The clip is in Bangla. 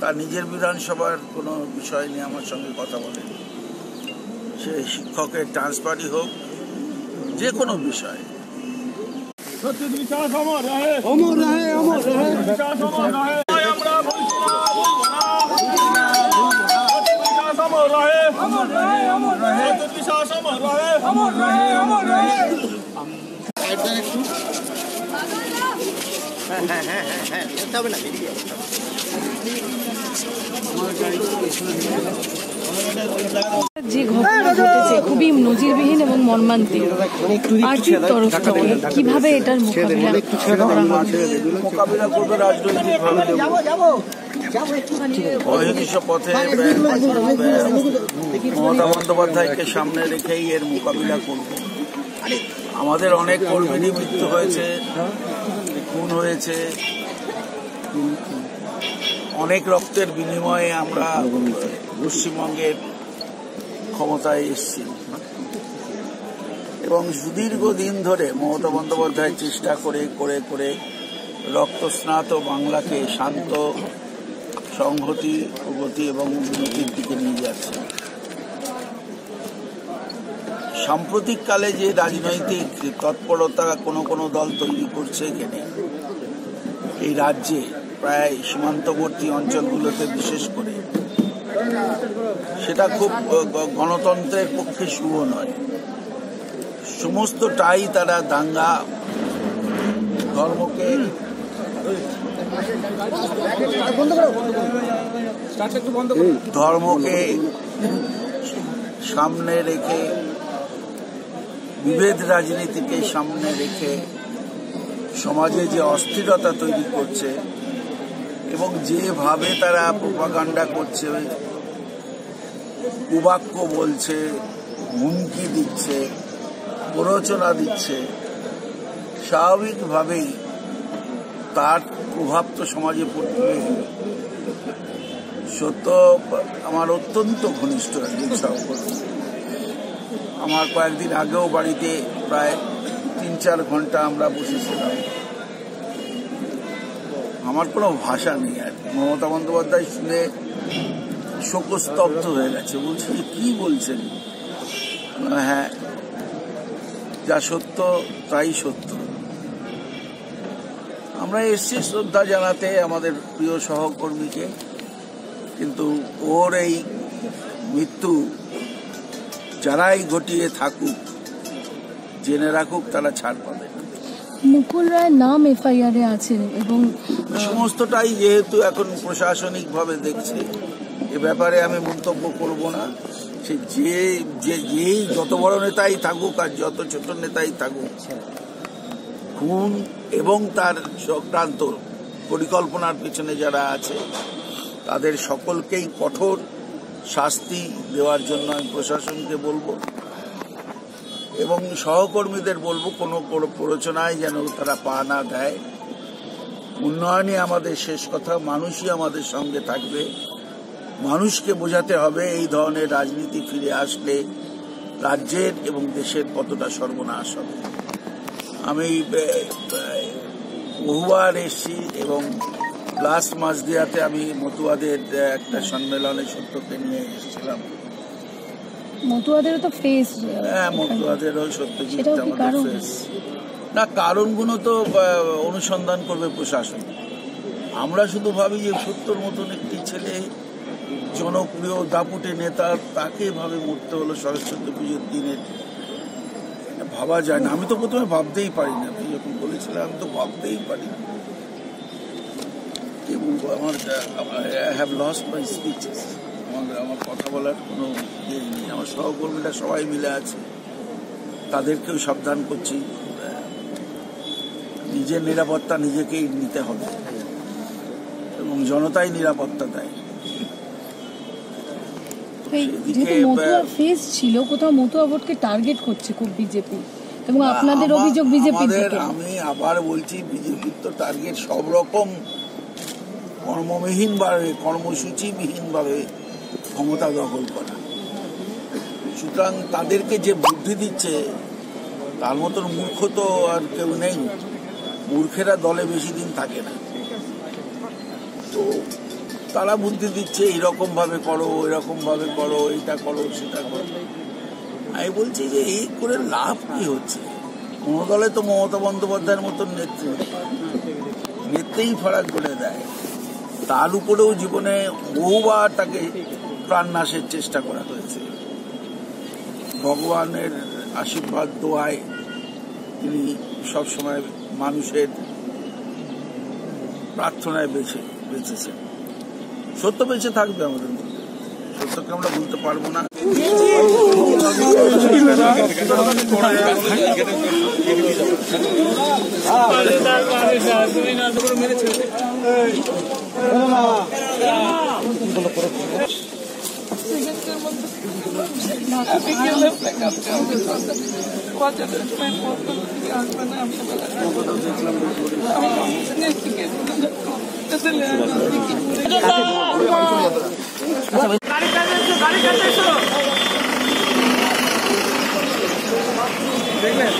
তার নিজের বিধানসভার কোনো বিষয় নিয়ে আমার সঙ্গে কথা বলেন সে শিক্ষকের ট্রান্সফারই হোক যে কোনো বিষয়। সত্যি যে ঘটনা ঘটেছে খুবই নজিরবিহীন এবং মর্মান্তিক। পার্টির তরফ থেকে কীভাবে এটার মোকাবিলা করবে পথে মমতা বন্দ্যোপাধ্যায়কে সামনে রেখেই এর মোকাবিলা করব। আমাদের অনেক কর্মীরই মৃত্যু হয়েছে। খুন হয়েছে অনেক রক্তের বিনিময়ে আমরা পশ্চিমবঙ্গের ক্ষমতায় এসেছি। এবং সুদীর্ঘ দিন ধরে মমতা বন্দ্যোপাধ্যায় চেষ্টা করে করে করে রক্তস্নাত বাংলাকে শান্ত, সংহতি প্রগতি এবং উন্নতির দিকে নিয়ে যাচ্ছে। সাম্প্রতিককালে যে রাজনৈতিক তৎপরতা কোনো কোনো দল তৈরি করছে এখানে এই রাজ্যে প্রায় সীমান্তবর্তী অঞ্চলগুলোতে বিশেষ করে সেটা খুব গণতন্ত্রের পক্ষে শুভ নয়। সমস্তটাই তারা দাঙ্গা ধর্মকে ধর্মকে সামনে রেখে বিভেদ রাজনীতিকে সামনে রেখে সমাজে যে অস্থিরতা তৈরি করছে এবং যেভাবে তারা প্রপাগান্ডা করছে, কুবাক্য বলছে, হুমকি দিচ্ছে, প্ররোচনা দিচ্ছে, স্বাভাবিকভাবেই তার প্রভাব তো সমাজে পড়বে। সত্য, আমার অত্যন্ত ঘনিষ্ঠ একজন সহকর্মী আমার কয়েকদিন আগেও বাড়িতে প্রায় তিন চার ঘণ্টা আমরা বসেছিলাম। আমার কোনো ভাষা নেই আর। মমতা বন্দ্যোপাধ্যায় শুনে শোকস্তব্ধ হয়ে গেছে। বলছে যে, কি বলছেন? হ্যাঁ যা সত্য তাই সত্য। আমরা এসছি শ্রদ্ধা জানাতে আমাদের প্রিয় সহকর্মীকে, কিন্তু ওর এই মৃত্যু যারাই ঘটিয়ে থাকুক জেনে রাখুক তারা ছাড় পাবে। মুকুল রায়ের নাম এফআইআর এ আছে এবং সমস্তটাই যেহেতু এখন প্রশাসনিকভাবে দেখছে এ ব্যাপারে আমি মন্তব্য করব না। সে যে যে যেই যত বড় নেতাই থাকুক আর যত ছোট নেতাই থাকুক খুন এবং তার চক্রান্ত পরিকল্পনার পিছনে যারা আছে তাদের সকলকেই কঠোর শাস্তি দেওয়ার জন্য আমি প্রশাসনকে বলব এবং সহকর্মীদের বলব, কোনো প্ররোচনায় যেন তারা পা না দেয়। উন্নয়নই আমাদের শেষ কথা, মানুষই আমাদের সঙ্গে থাকবে। মানুষকে বোঝাতে হবে এই ধরনের রাজনীতি ফিরে আসলে রাজ্যের এবং দেশের কতটা সর্বনাশ হবে। আমি বহুবার এসেছি এবং লাস্ট মাস দেওয়াতে আমি মতুয়াদের একটা সম্মেলনে সত্যকে নিয়ে এসেছিলাম। মতুয়াদেরও তো ফেস হ্যাঁ মতুয়াদেরও সত্যজিৎ আমাদের ফেস না কারণগুলো তো অনুসন্ধান করবে প্রশাসন। আমরা শুধু ভাবি যে সত্যর মতন একটি ছেলে জনপ্রিয় দাপুটে নেতা তাকে ভাবে মরতে হলো সরস্বতী পুজোর দিনের ভাবা যায় না। আমি তো প্রথমে ভাবতেই পারি না তুই যখন বলেছিলাম আমি তো ভাবতেই পারি না আমার হ্যাভ লস্ট মাই স্পিচেস আমার আমার কথা বলার কোনো ইয়ে নেই। আমার সহকর্মীরা সবাই মিলে আছে। তাদেরকেও সাবধান করছি। নিজের নিরাপত্তা নিজেকেই নিতে হবে। এবং জনতাই নিরাপত্তা দেয়। ফেস ছিল কোথাও মতুয়া ভোটকে টার্গেট করছে খুব বিজেপি এবং আপনাদের অভিযোগ আমি আবার বলছি বিজেপির তো টার্গেট সব রকম কর্মবিহীন ভাবে কর্মসূচিবিহীন ক্ষমতা দখল করা। সুতরাং তাদেরকে যে বুদ্ধি দিচ্ছে, তার মতন মূর্খ তো আর কেউ নেই। মূর্খেরা দলে বেশি দিন থাকে না। তো তারা বুদ্ধি দিচ্ছে এইরকম ভাবে করো এরকমভাবে করো এটা করো, সেটা করো। আমি বলছি যে, এই করে লাভ কি হচ্ছে? কোনো দলে তো মমতা বন্দ্যোপাধ্যায়ের মতন নেত্রী। নেত্রেই ফারাক করে দেয়। তার উপরেও জীবনে বহুবার তাকে প্রাণনাশের চেষ্টা করা হয়েছে। ভগবানের আশীর্বাদ দোয়ায় তিনি সবসময় মানুষের প্রার্থনায় বেঁচে বেঁচেছেন। সত্য বেঁচে থাকবে আমাদের সত্যকে আমরা ভুলতে পারব না। দেখলেন?